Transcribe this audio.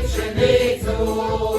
пшеницю.